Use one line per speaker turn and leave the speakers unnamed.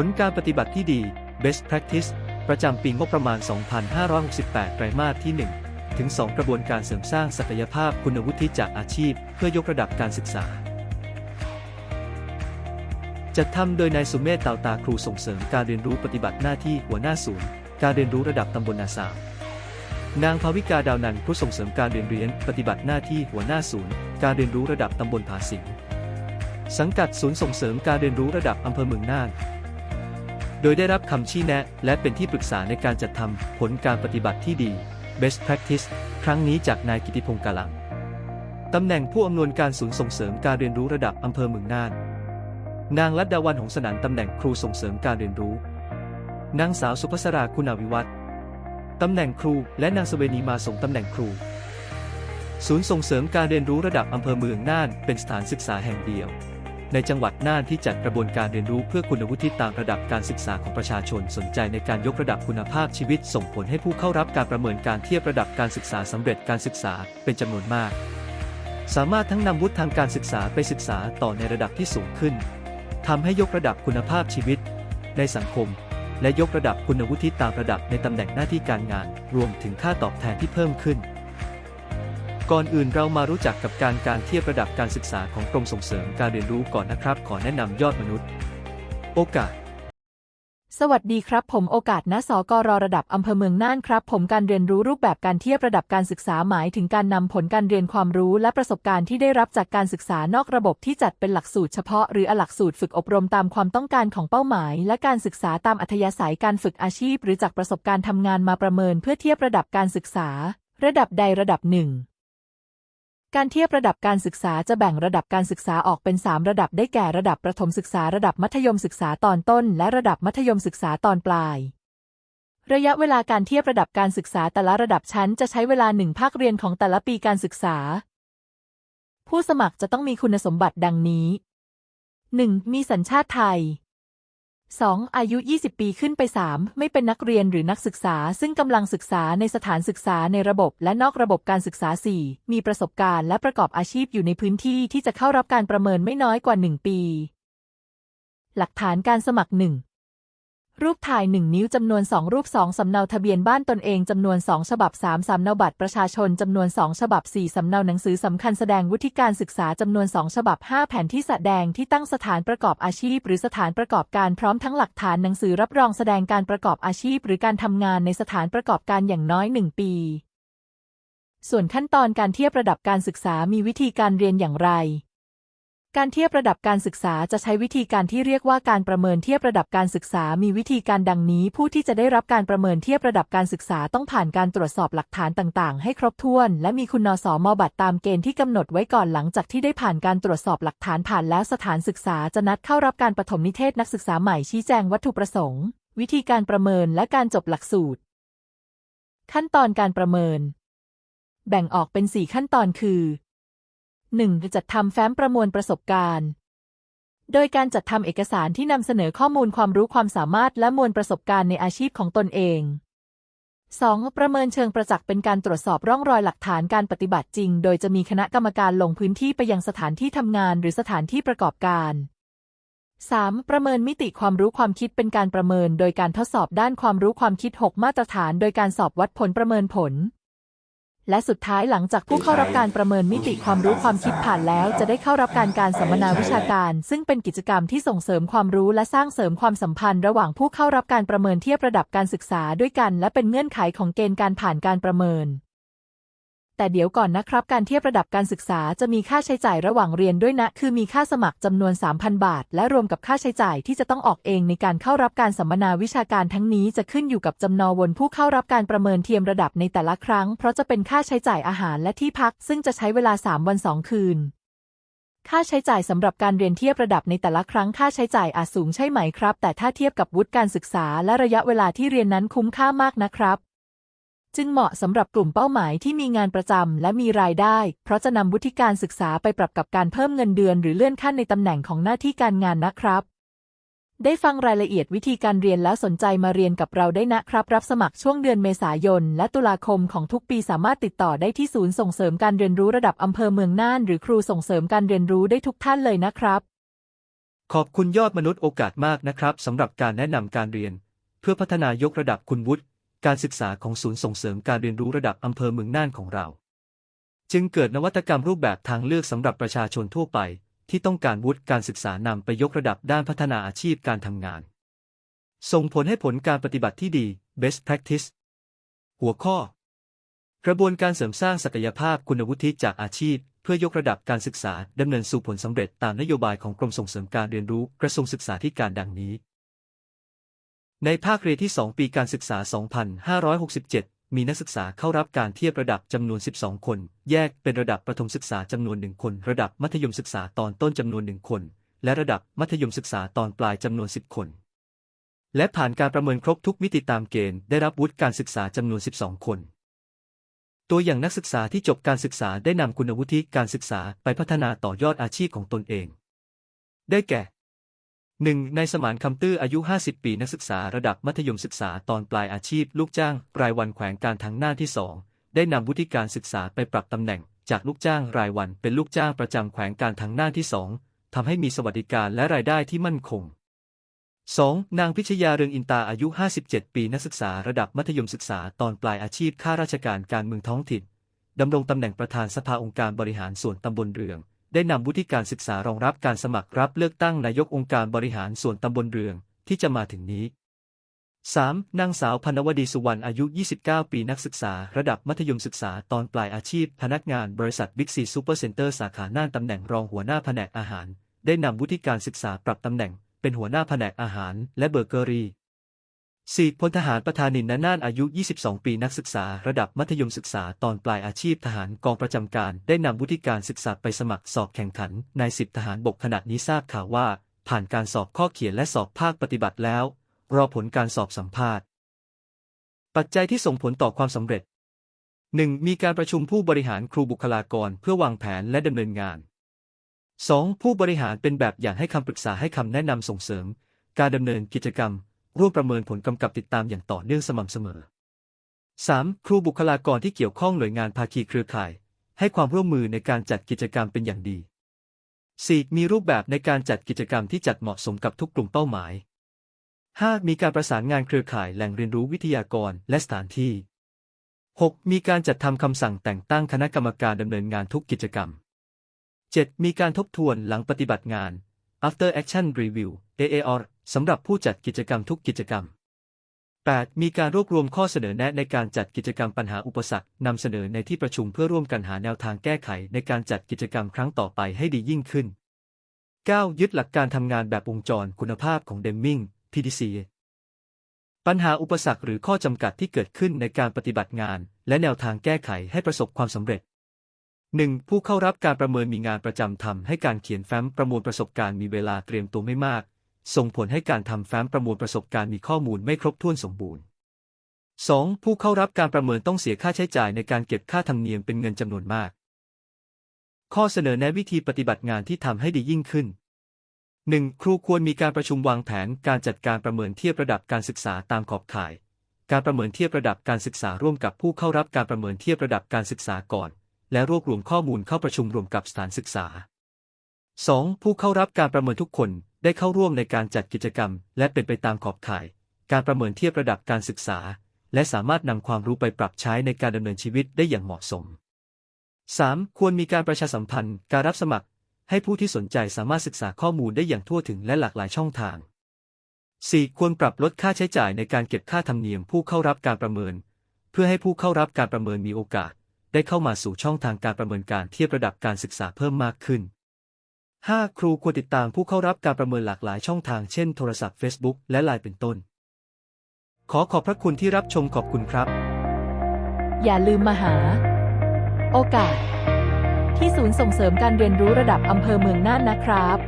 ผลการปฏิบัติที่ดี Best Practice ประจำปีงบประมาณ 2568 ไตรมาสที่ 1 ถึง 2 กระบวนการเสริมสร้างศักยภาพคุณวุฒิจากอาชีพ เพื่อยกระดับการศึกษา จัดทำโดยนายสุเมธเตาตาครูส่งเสริมการเรียนรู้ปฏิบัติหน้าที่หัวหน้าศูนย์การเรียนรู้ระดับตำบลนาสาวนางภาวิกาดาวนันผู้ส่งเสริมการเรียนเรียนปฏิบัติหน้าที่หัวหน้าศูนย์ การเรียนรู้ระดับตำบลผาสิงสังกัดศูนย์ส่งเสริมการเรียนรู้ระดับอำเภอเมืองน่าน ดยได้รับคำชี้แนะ และเป็นที่ปรึกษาในการจัดทำผลการปฏิบัติที่ดี Best Practice ครั้งนี้จากนายกิติพงศ์กาลังตำแหน่งผู้อำนวยการศูนย์ส่งเสริมการเรียนรู้ระดับอำเภอเมืองน่าน นางลัดดาวันหงสนันตำแหน่งครูส่งเสริมการเรียนรู้ นางสาวสุภศราคุณาวิวัฒน์ตำแหน่งครูและนางสเวนีมาส่งตำแหน่งครู ศูนย์ส่งเสริมการเรียนรู้ระดับอำเภอเมืองน่าน เป็นสถานศึกษาแห่งเดียว ในจังหวัดน่านที่จัดกระบวนการเรียนรู้เพื่อคุณวุฒิตามระดับการศึกษาของประชาชนสนใจในการยกระดับคุณภาพชีวิต ส่งผลให้ผู้เข้ารับการประเมินการเทียบระดับการศึกษาสำเร็จการศึกษาเป็นจำนวนมาก สามารถทั้งนำวุฒิทางการศึกษาไปศึกษาต่อในระดับที่สูงขึ้นทำให้ยกระดับคุณภาพชีวิต ในสังคม และยกระดับคุณวุฒิตามระดับในตำแหน่งหน้าที่การงาน รวมถึงค่าตอบแทนที่เพิ่มขึ้น ก่อนอื่นเรามารู้จักกับการการเทียบระดับการศึกษาของกรมส่งเสริมการเรียนรู้ก่อนนะครับ ขอแนะนำยอดมนุษย์ โอกาส
สวัสดีครับ ผมโอกาสณสกรระดับอำเภอเมืองน่านครับ ผมการเรียนรู้รูปแบบการเทียบระดับการศึกษาหมายถึงการนำผลการเรียนความรู้ และประสบการณ์ที่ได้รับจากการศึกษานอกระบบที่จัดเป็นหลักสูตรเฉพาะ หรือหลักสูตรฝึกอบรมตามความต้องการของเป้าหมาย และการศึกษาตามอัธยาศัยการฝึกอาชีพ หรือจากประสบการณ์ทำงานมาประเมิน เพื่อเทียบระดับการศึกษา ระดับใดระดับหนึ่ง การเทียบระดับการศึกษาจะแบ่งระดับการศึกษาออกเป็น 3 ระดับได้แก่ระดับประถมศึกษาระดับมัธยมศึกษาตอนต้น และระดับมัธยมศึกษาตอนปลาย ระยะเวลาการเทียบระดับการศึกษาแต่ละระดับชั้นจะใช้เวลาหนึ่งภาคเรียนของแต่ละปีการศึกษา ผู้สมัครจะต้องมีคุณสมบัติดังนี้ 1. มีสัญชาติไทย 2. อายุ 20 ปีขึ้นไป 3. ไม่เป็นนักเรียนหรือนักศึกษา ซึ่งกำลังศึกษาในสถานศึกษาในระบบและนอกระบบการศึกษา 4. มีประสบการณ์และประกอบอาชีพอยู่ในพื้นที่ที่จะเข้ารับการประเมินไม่น้อยกว่า 1 ปี หลักฐานการสมัคร 1 รูปถ่าย 1 นิ้วจำนวน 2 รูป 2 สำเนาทะเบียนบ้านตนเองจำนวน 2 ฉบับ 3 สำเนาบัตรประชาชนจำนวน 2 ฉบับ 4 สำเนาหนังสือสำคัญแสดงวุฒิการศึกษาจำนวน 2 ฉบับ 5 แผนที่แสดงที่ตั้งสถานประกอบอาชีพ หรือสถานประกอบการพร้อมทั้งหลักฐานหนังสือรับรองแสดงการประกอบอาชีพ หรือการทำงานในสถานประกอบการอย่างน้อย 1 ปี ส่วนขั้นตอนการเทียบระดับการศึกษามีวิธีการเรียนอย่างไร การเทียบระดับการศึกษาจะใช้วิธีการที่เรียกว่าการประเมินเทียบระดับการศึกษา มีวิธีการดังนี้ ผู้ที่จะได้รับการประเมินเทียบระดับการศึกษาต้องผ่านการตรวจสอบหลักฐานต่างๆ ให้ครบถ้วน และมีคุณนสมบัตรตามเกณฑ์ที่กำหนดไว้ก่อนหลังจากที่ได้ผ่านการตรวจสอบหลักฐานผ่านแล้วสถานศึกษาจะนัดเข้ารับการปฐมนิเทศนักศึกษาใหม่ชี้แจงวัตถุประสงค์ วิธีการประเมินและการจบหลักสูตร ขั้นตอนการประเมิน แบ่งออกเป็น 4 ขั้นตอนคือ 1. จัดทำแฟ้มประมวลประสบการณ์ โดยการจัดทำเอกสารที่นำเสนอข้อมูลความรู้ความสามารถและมวลประสบการณ์ในอาชีพของตนเอง 2. ประเมินเชิงประจักษ์เป็นการตรวจสอบร่องรอยหลักฐานการปฏิบัติจริง โดยจะมีคณะกรรมการลงพื้นที่ไปยังสถานที่ทำงานหรือสถานที่ประกอบการ 3. ประเมินมิติความรู้ความคิดเป็นการประเมิน โดยการทดสอบด้านความรู้ความคิด 6 มาตรฐาน โดยการสอบวัดผลประเมินผล และสุดท้ายหลังจากผู้เข้ารับการประเมินมิติความรู้ความคิดผ่านแล้ว จะได้เข้ารับการการสัมมนาวิชาการ ซึ่งเป็นกิจกรรมที่ส่งเสริมความรู้และสร้างเสริมความสัมพันธ์ ระหว่างผู้เข้ารับการประเมินเทียบระดับการศึกษาด้วยกัน และเป็นเงื่อนไขของเกณฑ์การผ่านการประเมิน แต่เดี๋ยวก่อนนะครับ การเทียบระดับการศึกษาจะมีค่าใช้จ่ายระหว่างเรียนด้วยนะ คือมีค่าสมัครจำนวน 3,000 บาท และรวมกับค่าใช้จ่ายที่จะต้องออกเองในการเข้ารับการสัมมนาวิชาการทั้งนี้จะขึ้นอยู่กับจำนวนผู้เข้ารับการประเมินเทียมระดับในแต่ละครั้ง เพราะจะเป็นค่าใช้จ่ายอาหารและที่พัก ซึ่งจะใช้เวลา 3 วัน 2 คืนค่าใช้จ่ายสำหรับการเรียนเทียบระดับในแต่ละครั้งค่าใช้จ่ายอาจสูงใช่ไหมครับ แต่ถ้าเทียบกับวุฒิการศึกษาและระยะเวลาที่เรียนนั้นคุ้มค่ามากนะครับ จึงเหมาะสำหรับกลุ่มเป้าหมายที่มีงานประจำและมีรายได้ เพราะจะนำวุฒิการศึกษาไปปรับกับการเพิ่มเงินเดือนหรือเลื่อนขั้นในตำแหน่งของหน้าที่การงานนะครับ ได้ฟังรายละเอียดวิธีการเรียนแล้วสนใจมาเรียนกับเราได้นะครับ รับสมัครช่วงเดือนเมษายน และตุลาคมของทุกปีสามารถติดต่อได้ที่ศูนย์ส่งเสริมการเรียนรู้ระดับอำเภอเมืองน่าน หรือครูส่งเสริมการเรียนรู้ได้ทุกท่านเลยนะครับ
ขอบคุณยอดมนุษย์โอกาสมากนะครับสำหรับการแนะนำการเรียน เพื่อพัฒนายกระดับคุณวุฒิ การศึกษาของศูนย์ส่งเสริมการเรียนรู้ระดับอำเภอเมืองน่านของเรา จึงเกิดนวัตกรรมรูปแบบทางเลือกสำหรับประชาชนทั่วไป ที่ต้องการวุฒิการศึกษานำไปยกระดับด้านพัฒนาอาชีพการทำงาน ส่งผลให้ผลการปฏิบัติที่ดี best practice หัวข้อ กระบวนการเสริมสร้างศักยภาพคุณวุฒิจากอาชีพ เพื่อยกระดับการศึกษาดำเนินสู่ผลสำเร็จตามนโยบายของกรมส่งเสริมการเรียนรู้กระทรวงศึกษาธิการดังนี้ ในภาคเรียนที่ 2 ปีการศึกษา 2567 มีนักศึกษาเข้ารับการเทียบระดับจำนวน 12 คน แยกเป็นระดับประถมศึกษาจำนวน 1 คน ระดับมัธยมศึกษาตอนต้นจำนวน 1 คน และระดับมัธยมศึกษาตอนปลายจำนวน 10 คน และผ่านการประเมินครบทุกมิติตามเกณฑ์ได้รับวุฒิการศึกษาจำนวน 12 คน ตัวอย่างนักศึกษาที่จบการศึกษาได้นำคุณวุฒิการศึกษาไปพัฒนาต่อยอดอาชีพของตนเอง ได้แก่ 1. ในสมานคำตื้ออายุ 50 ปีนักศึกษาระดับมัธยมศึกษาตอนปลายอาชีพลูกจ้าง รายวันแขวงการทางหน้าที่ 2 ได้นำวุฒิการศึกษาไปปรับตำแหน่ง จากลูกจ้างรายวันเป็นลูกจ้างประจำแขวงการทางหน้าที่ 2ทำให้มีสวัสดิการและรายได้ที่มั่นคง 2. นางพิชยาเรืองอินตาอายุ 57 ปีนักศึกษาระดับมัธยมศึกษาตอนปลายอาชีพข้าราชการการเมืองท้องถิ่นดำรงตำแหน่งประธานสภาองค์การบริหารส่วนตำบลเรือง ได้นำวุฒิการศึกษารองรับการสมัครรับเลือกตั้งนายกองค์การบริหารส่วนตำบลเรืองที่จะมาถึงนี้ 3. นางสาวพนวดีสุวรรณอายุ 29 ปีนักศึกษา ระดับมัธยมศึกษาตอนปลายอาชีพ พนักงานบริษัทบิ๊กซีซูเปอร์เซ็นเตอร์สาขาน่านตำแหน่งรองหัวหน้าแผนกอาหาร ได้นำวุฒิการศึกษาปรับตำแหน่ง เป็นหัวหน้าแผนกอาหาร และเบเกอรี่ 4. พลทหารประธานินนาน่านอายุ 22 ปีนักศึกษาระดับมัธยมศึกษาตอนปลายอาชีพทหารกองประจำการ ได้นำวุฒิการศึกษาไปสมัครสอบแข่งขันนายสิบทหารบกขณะนี้ทราบข่าวว่า ผ่านการสอบข้อเขียนและสอบภาคปฏิบัติแล้ว รอผลการสอบสัมภาษณ์ ปัจจัยที่ส่งผลต่อความสำเร็จ 1. มีการประชุมผู้บริหารครูบุคลากรเพื่อวางแผนและดำเนินงาน 2. ผู้บริหารเป็นแบบอย่างให้คำปรึกษาให้คำแนะนำส่งเสริม การดำเนินกิจกรรม ร่วมประเมินผลกำกับติดตามอย่างต่อเนื่องสม่ำเสมอ 3. ครูบุคลากรที่เกี่ยวข้องหน่วยงานภาคีเครือข่าย ให้ความร่วมมือในการจัดกิจกรรมเป็นอย่างดี 4. มีรูปแบบในการจัดกิจกรรมที่จัดเหมาะสมกับทุกกลุ่มเป้าหมาย 5. มีการประสานงานเครือข่ายแหล่งเรียนรู้วิทยากรและสถานที่ 6. มีการจัดทำคำสั่งแต่งตั้งคณะกรรมการดำเนินงานทุกกิจกรรม 7. มีการทบทวนหลังปฏิบัติงาน after action review AAR สำหรับผู้จัดกิจกรรมทุกกิจกรรม 8. มีการรวบรวมข้อเสนอแนะในการจัดกิจกรรมปัญหาอุปสรรคนำเสนอในที่ประชุมเพื่อร่วมกันหาแนวทางแก้ไขในการจัดกิจกรรมครั้งต่อไปให้ดียิ่งขึ้น 9. ยึดหลักการทำงานแบบวงจรคุณภาพของเดมมิง PDC ปัญหาอุปสรรคหรือข้อจำกัดที่เกิดขึ้นในการปฏิบัติงาน และแนวทางแก้ไขให้ประสบความสำเร็จ 1. ผู้เข้ารับการประเมินมีงานประจำทำให้การเขียนแฟ้มประมวลประสบการณ์มีเวลาเตรียมตัวไม่มาก ส่งผลให้การทำแฟ้มประมวลประสบการณ์มีข้อมูลไม่ครบถ้วนสมบูรณ์ 2. ผู้เข้ารับการประเมินต้องเสียค่าใช้จ่ายในการเก็บค่าธรรมเนียมเป็นเงินจำนวนมาก ข้อเสนอแนะวิธีปฏิบัติงานที่ทำให้ดียิ่งขึ้น 1. ครูควรมีการประชุมวางแผนการจัดการประเมินเทียบระดับการศึกษาตามขอบข่าย การประเมินเทียบระดับการศึกษาร่วมกับผู้เข้ารับการประเมินเทียบระดับการศึกษาก่อน และรวบรวมข้อมูลเข้าประชุมรวมกับสถานศึกษา 2. ผู้เข้ารับการประเมินทุกคนได้เข้าร่วมในการจัดกิจกรรม และเป็นไปตามขอบข่าย การประเมินเทียบระดับการศึกษา และสามารถนำความรู้ไปปรับใช้ในการดำเนินชีวิตได้อย่างเหมาะสม 3. ควรมีการประชาสัมพันธ์ การรับสมัคร ให้ผู้ที่สนใจสามารถศึกษาข้อมูลได้อย่างทั่วถึงและหลากหลายช่องทาง 4. ควรปรับลดค่าใช้จ่ายในการเก็บค่าธรรมเนียมผู้เข้ารับการประเมิน เพื่อให้ผู้เข้ารับการประเมินมีโอกาส ได้เข้ามาสู่ช่องทางการประเมินการเทียบระดับการศึกษาเพิ่มมากขึ้น 5. ครูควรติดตามผู้เข้ารับการประเมินหลากหลายช่องทางเช่นโทรศัพท์ Facebook และไลน์เป็นต้น ขอขอบพระคุณที่รับชมขอบคุณครับ
อย่าลืมมาหา โอกาส ที่ศูนย์ส่งเสริมการเรียนรู้ระดับอำเภอเมืองน่านนะครับ